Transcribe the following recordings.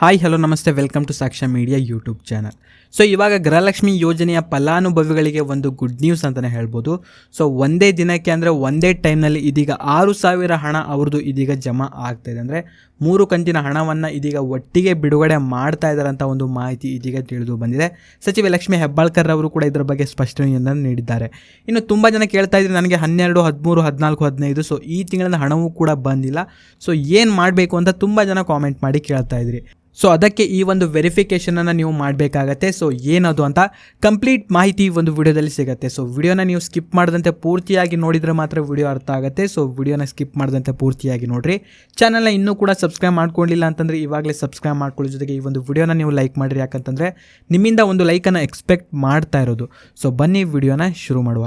Hi hello ನಮಸ್ತೆ. Welcome to Sakshya media YouTube channel so ಇವಾಗ ಗೃಹಲಕ್ಷ್ಮಿ ಯೋಜನೆಯ ಫಲಾನುಭವಿಗಳಿಗೆ ಒಂದು ಗುಡ್ ನ್ಯೂಸ್ ಅಂತಲೇ ಹೇಳ್ಬೋದು. ಸೊ ಒಂದೇ ದಿನಕ್ಕೆ ಅಂದರೆ ಒಂದೇ ಟೈಮ್ನಲ್ಲಿ ಇದೀಗ ಆರು ಸಾವಿರ ಹಣ ಅವ್ರದ್ದು ಇದೀಗ ಜಮಾ ಆಗ್ತಾ ಇದೆ. ಅಂದರೆ ಮೂರು ಕಂತಿನ ಹಣವನ್ನು ಇದೀಗ ಒಟ್ಟಿಗೆ ಬಿಡುಗಡೆ ಮಾಡ್ತಾ ಇದ್ದಾರೆ ಅಂತ ಒಂದು ಮಾಹಿತಿ ಇದೀಗ ತಿಳಿದು ಬಂದಿದೆ. ಸಚಿವೆ ಲಕ್ಷ್ಮಿ ಹೆಬ್ಬಾಳ್ಕರ್ ಅವರು ಕೂಡ ಇದರ ಬಗ್ಗೆ ಸ್ಪಷ್ಟನೆಯನ್ನು ನೀಡಿದ್ದಾರೆ. ಇನ್ನು ತುಂಬ ಜನ ಕೇಳ್ತಾ ಇದ್ರೆ ನನಗೆ ಹನ್ನೆರಡು, ಹದಿಮೂರು, ಹದಿನಾಲ್ಕು, ಹದಿನೈದು ಸೊ ಈ ತಿಂಗಳಿನ ಹಣವೂ ಕೂಡ ಬಂದಿಲ್ಲ. ಸೊ ಏನು ಮಾಡಬೇಕು ಅಂತ ತುಂಬ ಜನ ಕಾಮೆಂಟ್ ಮಾಡಿ ಕೇಳ್ತಾ ಇದ್ರಿ. ಸೊ ಅದಕ್ಕೆ ಈ ಒಂದು ವೆರಿಫಿಕೇಷನನ್ನು ನೀವು ಮಾಡಬೇಕಾಗತ್ತೆ. ಸೊ ಏನದು ಅಂತ ಕಂಪ್ಲೀಟ್ ಮಾಹಿತಿ ಒಂದು ವಿಡಿಯೋದಲ್ಲಿ ಸಿಗುತ್ತೆ. ಸೊ ವಿಡಿಯೋನ ನೀವು ಸ್ಕಿಪ್ ಮಾಡದಂತೆ ಪೂರ್ತಿಯಾಗಿ ನೋಡಿದರೆ ಮಾತ್ರ ವಿಡಿಯೋ ಅರ್ಥ ಆಗುತ್ತೆ. ಸೊ ವಿಡಿಯೋನ ಸ್ಕಿಪ್ ಮಾಡದಂತೆ ಪೂರ್ತಿಯಾಗಿ ನೋಡಿರಿ. ಚಾನಲ್ನ ಇನ್ನೂ ಕೂಡ ಸಬ್ಸ್ಕ್ರೈಬ್ ಮಾಡ್ಕೊಂಡಿಲ್ಲ ಅಂತಂದರೆ ಇವಾಗಲೇ ಸಬ್ಸ್ಕ್ರೈಬ್ ಮಾಡ್ಕೊಳ್ಳೋ ಜೊತೆಗೆ ಈ ಒಂದು ವಿಡಿಯೋನ ನೀವು ಲೈಕ್ ಮಾಡಿರಿ. ಯಾಕಂತಂದರೆ ನಿಮ್ಮಿಂದ ಒಂದು ಲೈಕನ್ನು ಎಕ್ಸ್ಪೆಕ್ಟ್ ಮಾಡ್ತಾ ಇರೋದು. ಸೊ ಬನ್ನಿ ವಿಡಿಯೋನ ಶುರು ಮಾಡುವ.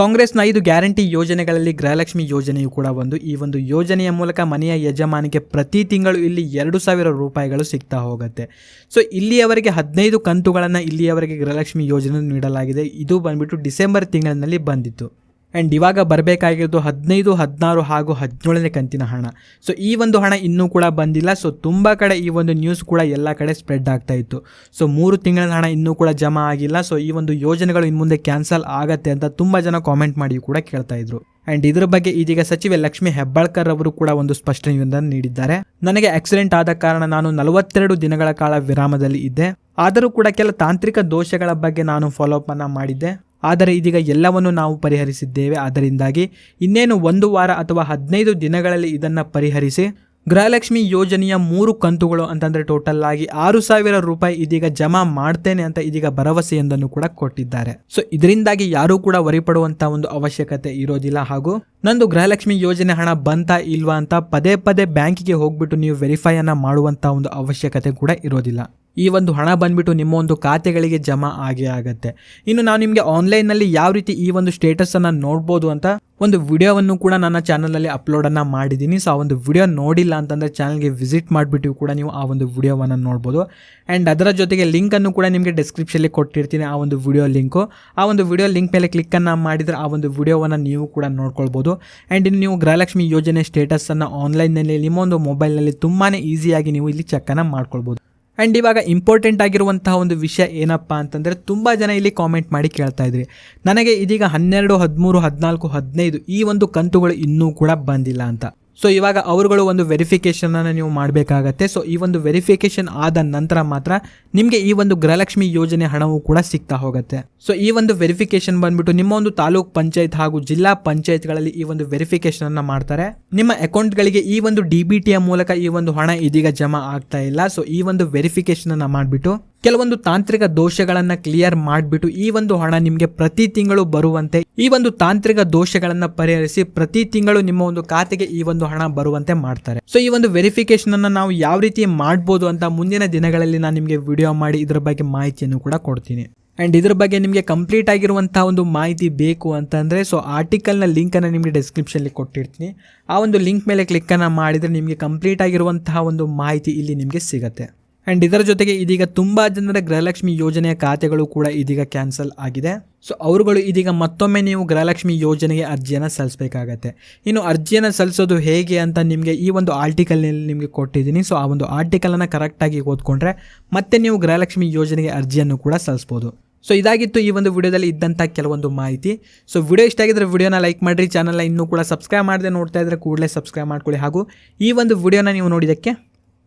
ಕಾಂಗ್ರೆಸ್ನ ಐದು ಗ್ಯಾರಂಟಿ ಯೋಜನೆಗಳಲ್ಲಿ ಗೃಹಲಕ್ಷ್ಮಿ ಯೋಜನೆಯು ಕೂಡ ಒಂದು. ಈ ಒಂದು ಯೋಜನೆಯ ಮೂಲಕ ಮನೆಯ ಯಜಮಾನಿಗೆ ಪ್ರತಿ ತಿಂಗಳು ಇಲ್ಲಿ ಎರಡು ಸಾವಿರ ರೂಪಾಯಿಗಳು ಸಿಗ್ತಾ ಹೋಗುತ್ತೆ. ಸೊ, ಇಲ್ಲಿಯವರೆಗೆ ಹದಿನೈದು ಕಂತುಗಳನ್ನು ಇಲ್ಲಿಯವರೆಗೆ ಗೃಹಲಕ್ಷ್ಮಿ ಯೋಜನೆ ನೀಡಲಾಗಿದೆ. ಇದು ಬಂದ್ಬಿಟ್ಟು ಡಿಸೆಂಬರ್ ತಿಂಗಳಿನಲ್ಲಿ ಬಂದಿತ್ತು. ಆ್ಯಂಡ್ ಇವಾಗ ಬರಬೇಕಾಗಿರೋದು ಹದಿನೈದು, ಹದಿನಾರು ಹಾಗೂ ಹದಿನೇಳನೇ ಕಂತಿನ ಹಣ. ಸೊ ಈ ಒಂದು ಹಣ ಇನ್ನೂ ಕೂಡ ಬಂದಿಲ್ಲ. ಸೊ ತುಂಬ ಕಡೆ ಈ ಒಂದು ನ್ಯೂಸ್ ಕೂಡ ಎಲ್ಲ ಕಡೆ ಸ್ಪ್ರೆಡ್ ಆಗ್ತಾ ಇತ್ತು. ಸೊ ಮೂರು ತಿಂಗಳ ಹಣ ಇನ್ನೂ ಕೂಡ ಜಮಾ ಆಗಿಲ್ಲ. ಸೊ ಈ ಒಂದು ಯೋಜನೆಗಳು ಇನ್ನು ಮುಂದೆ ಕ್ಯಾನ್ಸಲ್ ಆಗತ್ತೆ ಅಂತ ತುಂಬ ಜನ ಕಾಮೆಂಟ್ ಮಾಡಿ ಕೂಡ ಕೇಳ್ತಾ ಇದ್ರು. ಆ್ಯಂಡ್ ಇದರ ಬಗ್ಗೆ ಇದೀಗ ಸಚಿವೆ ಲಕ್ಷ್ಮಿ ಹೆಬ್ಬಾಳ್ಕರ್ ಅವರು ಕೂಡ ಒಂದು ಸ್ಪಷ್ಟನೆಯನ್ನು ನೀಡಿದ್ದಾರೆ. ನನಗೆ ಆಕ್ಸಿಡೆಂಟ್ ಆದ ಕಾರಣ ನಾನು ನಲವತ್ತೆರಡು ದಿನಗಳ ಕಾಲ ವಿರಾಮದಲ್ಲಿ ಇದ್ದೆ. ಆದರೂ ಕೂಡ ಕೆಲ ತಾಂತ್ರಿಕ ದೋಷಗಳ ಬಗ್ಗೆ ನಾನು ಫಾಲೋಅಪ್ ಅನ್ನು ಮಾಡಿದ್ದೆ. ಆದರೆ ಇದೀಗ ಎಲ್ಲವನ್ನು ನಾವು ಪರಿಹರಿಸಿದ್ದೇವೆ. ಅದರಿಂದಾಗಿ ಇನ್ನೇನು ಒಂದು ವಾರ ಅಥವಾ ಹದಿನೈದು ದಿನಗಳಲ್ಲಿ ಇದನ್ನು ಪರಿಹರಿಸಿ ಗೃಹಲಕ್ಷ್ಮಿ ಯೋಜನೆಯ ಮೂರು ಕಂತುಗಳು ಅಂತಂದರೆ ಟೋಟಲ್ ಆಗಿ ಆರು ಸಾವಿರ ರೂಪಾಯಿ ಇದೀಗ ಜಮಾ ಮಾಡ್ತೇನೆ ಅಂತ ಇದೀಗ ಭರವಸೆಯೊಂದನ್ನು ಕೂಡ ಕೊಟ್ಟಿದ್ದಾರೆ. ಸೊ ಇದರಿಂದಾಗಿ ಯಾರೂ ಕೂಡ ವರಿಪಡುವಂತ ಒಂದು ಅವಶ್ಯಕತೆ ಇರೋದಿಲ್ಲ ಹಾಗೂ ನಂದು ಗೃಹಲಕ್ಷ್ಮಿ ಯೋಜನೆ ಹಣ ಬಂತಾ ಇಲ್ವಾ ಅಂತ ಪದೇ ಪದೇ ಬ್ಯಾಂಕಿಗೆ ಹೋಗ್ಬಿಟ್ಟು ನೀವು ವೆರಿಫೈ ಅನ್ನ ಮಾಡುವಂತ ಒಂದು ಅವಶ್ಯಕತೆ ಕೂಡ ಇರೋದಿಲ್ಲ. ಈ ಒಂದು ಹಣ ಬಂದ್ಬಿಟ್ಟು ನಿಮ್ಮ ಒಂದು ಖಾತೆಗಳಿಗೆ ಜಮಾ ಆಗೇ ಆಗುತ್ತೆ. ಇನ್ನು ನಾವು ನಿಮಗೆ ಆನ್ಲೈನ್ನಲ್ಲಿ ಯಾವ ರೀತಿ ಈ ಒಂದು ಸ್ಟೇಟಸನ್ನು ನೋಡ್ಬೋದು ಅಂತ ಒಂದು ವಿಡಿಯೋವನ್ನು ಕೂಡ ನನ್ನ ಚಾನಲಲ್ಲಿ ಅಪ್ಲೋಡನ್ನು ಮಾಡಿದ್ದೀನಿ. ಸೊ, ಆ ಒಂದು ವಿಡಿಯೋ ನೋಡಿಲ್ಲ ಅಂತಂದರೆ ಚಾನಲ್ಗೆ ವಿಸಿಟ್ ಮಾಡಿಬಿಟ್ಟು ಕೂಡ ನೀವು ಆ ಒಂದು ವಿಡಿಯೋವನ್ನು ನೋಡ್ಬೋದು. ಆ್ಯಂಡ್ ಅದರ ಜೊತೆಗೆ ಲಿಂಕನ್ನು ಕೂಡ ನಿಮಗೆ ಡಿಸ್ಕ್ರಿಪ್ಷನಲ್ಲಿ ಕೊಟ್ಟಿರ್ತೀನಿ, ಆ ಒಂದು ವಿಡಿಯೋ ಲಿಂಕು. ಆ ಒಂದು ವಿಡಿಯೋ ಲಿಂಕ್ ಮೇಲೆ ಕ್ಲಿಕ್ಕನ್ನು ಮಾಡಿದರೆ ಆ ಒಂದು ವಿಡಿಯೋವನ್ನು ನೀವು ಕೂಡ ನೋಡ್ಕೊಳ್ಬೋದು. ಆ್ಯಂಡ್ ಇನ್ನು ನೀವು ಗೃಹಲಕ್ಷ್ಮಿ ಯೋಜನೆ ಸ್ಟೇಟಸನ್ನು ಆನ್ಲೈನ್ನಲ್ಲಿ ನಿಮ್ಮ ಒಂದು ಮೊಬೈಲ್ನಲ್ಲಿ ತುಂಬಾ ಈಸಿಯಾಗಿ ನೀವು ಇಲ್ಲಿ ಚೆಕ್ಕನ್ನು ಮಾಡ್ಕೊಳ್ಬೋದು. ಆ್ಯಂಡ್ ಇವಾಗ ಇಂಪಾರ್ಟೆಂಟ್ ಆಗಿರುವಂತಹ ಒಂದು ವಿಷಯ ಏನಪ್ಪ ಅಂತಂದರೆ ತುಂಬ ಜನ ಇಲ್ಲಿ ಕಾಮೆಂಟ್ ಮಾಡಿ ಕೇಳ್ತಾ ಇದ್ರಿ. ನನಗೆ ಇದೀಗ ಹನ್ನೆರಡು, ಹದಿಮೂರು, ಹದಿನಾಲ್ಕು, ಹದಿನೈದು ಈ ಒಂದು ಕಂತುಗಳು ಇನ್ನೂ ಕೂಡ ಬಂದಿಲ್ಲ ಅಂತ. ಸೊ ಇವಾಗ ಅವರುಗಳು ಒಂದು ವೆರಿಫಿಕೇಷನನ್ನು ನೀವು ಮಾಡಬೇಕಾಗತ್ತೆ. ಸೊ ಈ ಒಂದು ವೆರಿಫಿಕೇಷನ್ ಆದ ನಂತರ ಮಾತ್ರ ನಿಮಗೆ ಈ ಒಂದು ಗೃಹಲಕ್ಷ್ಮಿ ಯೋಜನೆ ಹಣವು ಕೂಡ ಸಿಗ್ತಾ ಹೋಗುತ್ತೆ. ಸೊ ಈ ಒಂದು ವೆರಿಫಿಕೇಶನ್ ಬಂದ್ಬಿಟ್ಟು ನಿಮ್ಮ ಒಂದು ತಾಲೂಕ್ ಪಂಚಾಯತ್ ಹಾಗೂ ಜಿಲ್ಲಾ ಪಂಚಾಯತ್ಗಳಲ್ಲಿ ಈ ಒಂದು ವೆರಿಫಿಕೇಶನ್ ಅನ್ನ ಮಾಡ್ತಾರೆ. ನಿಮ್ಮ ಅಕೌಂಟ್ಗಳಿಗೆ ಈ ಒಂದು ಡಿ ಬಿ ಟಿಯ ಮೂಲಕ ಈ ಒಂದು ಹಣ ಇದೀಗ ಜಮಾ ಆಗ್ತಾ ಇಲ್ಲ. ಸೊ ಈ ಒಂದು ವೆರಿಫಿಕೇಶನ್ ಅನ್ನ ಮಾಡಿಬಿಟ್ಟು ಕೆಲವೊಂದು ತಾಂತ್ರಿಕ ದೋಷಗಳನ್ನು ಕ್ಲಿಯರ್ ಮಾಡಿಬಿಟ್ಟು ಈ ಒಂದು ಹಣ ನಿಮಗೆ ಪ್ರತಿ ತಿಂಗಳು ಬರುವಂತೆ, ಈ ಒಂದು ತಾಂತ್ರಿಕ ದೋಷಗಳನ್ನ ಪರಿಹರಿಸಿ ಪ್ರತಿ ತಿಂಗಳು ನಿಮ್ಮ ಒಂದು ಖಾತೆಗೆ ಈ ಒಂದು ಹಣ ಬರುವಂತೆ ಮಾಡ್ತಾರೆ. ಸೊ ಈ ಒಂದು ವೆರಿಫಿಕೇಶನ್ ಅನ್ನು ನಾವು ಯಾವ ರೀತಿ ಮಾಡ್ಬೋದು ಅಂತ ಮುಂದಿನ ದಿನಗಳಲ್ಲಿ ನಾನು ನಿಮಗೆ ವಿಡಿಯೋ ಮಾಡಿ ಇದರ ಬಗ್ಗೆ ಮಾಹಿತಿಯನ್ನು ಕೂಡ ಕೊಡ್ತೀನಿ. ಆ್ಯಂಡ್ ಇದ್ರ ಬಗ್ಗೆ ನಿಮಗೆ ಕಂಪ್ಲೀಟ್ ಆಗಿರುವಂತಹ ಒಂದು ಮಾಹಿತಿ ಬೇಕು ಅಂತಂದರೆ ಸೊ ಆರ್ಟಿಕಲ್ನ ಲಿಂಕನ್ನು ನಿಮಗೆ ಡಿಸ್ಕ್ರಿಪ್ಷನ್ಲಿ ಕೊಟ್ಟಿರ್ತೀನಿ. ಆ ಒಂದು ಲಿಂಕ್ ಮೇಲೆ ಕ್ಲಿಕ್ಕನ್ನು ಮಾಡಿದರೆ ನಿಮಗೆ ಕಂಪ್ಲೀಟ್ ಆಗಿರುವಂತಹ ಒಂದು ಮಾಹಿತಿ ಇಲ್ಲಿ ನಿಮಗೆ ಸಿಗುತ್ತೆ. ಆ್ಯಂಡ್ ಇದರ ಜೊತೆಗೆ ಇದೀಗ ತುಂಬ ಜನರ ಗೃಹಲಕ್ಷ್ಮಿ ಯೋಜನೆಯ ಖಾತೆಗಳು ಕೂಡ ಇದೀಗ ಕ್ಯಾನ್ಸಲ್ ಆಗಿದೆ. ಸೊ ಅವರುಗಳು ಇದೀಗ ಮತ್ತೊಮ್ಮೆ ನೀವು ಗೃಹಲಕ್ಷ್ಮಿ ಯೋಜನೆಗೆ ಅರ್ಜಿಯನ್ನು ಸಲ್ಲಿಸಬೇಕಾಗತ್ತೆ. ಇನ್ನು ಅರ್ಜಿಯನ್ನು ಸಲ್ಲಿಸೋದು ಹೇಗೆ ಅಂತ ನಿಮಗೆ ಈ ಒಂದು ಆರ್ಟಿಕಲ್ನಲ್ಲಿ ನಿಮಗೆ ಕೊಟ್ಟಿದ್ದೀನಿ. ಸೊ ಆ ಒಂದು ಆರ್ಟಿಕಲನ್ನು ಕರೆಕ್ಟಾಗಿ ಓದ್ಕೊಂಡ್ರೆ ಮತ್ತೆ ನೀವು ಗೃಹಲಕ್ಷ್ಮಿ ಯೋಜನೆಗೆ ಅರ್ಜಿಯನ್ನು ಕೂಡ ಸಲ್ಲಿಸ್ಬೋದು. ಸೊ ಇದಾಗಿತ್ತು ಈ ಒಂದು ವಿಡಿಯೋದಲ್ಲಿ ಇದ್ದಂಥ ಕೆಲವೊಂದು ಮಾಹಿತಿ. ಸೊ ವಿಡಿಯೋ ಇಷ್ಟ ಆಗಿದ್ರೆ ವಿಡಿಯೋನ ಲೈಕ್ ಮಾಡಿರಿ. ಚಾನಲ್ನ ಇನ್ನೂ ಕೂಡ ಸಬ್ಸ್ಕ್ರೈಬ್ ಮಾಡದೆ ನೋಡ್ತಾ ಇದ್ರೆ ಕೂಡಲೇ ಸಬ್ಸ್ಕ್ರೈಬ್ ಮಾಡ್ಕೊಳ್ಳಿ. ಹಾಗೂ ಈ ಒಂದು ವಿಡಿಯೋನ ನೀವು ನೋಡಿದ್ದಕ್ಕೆ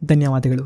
ಧನ್ಯವಾದಗಳು.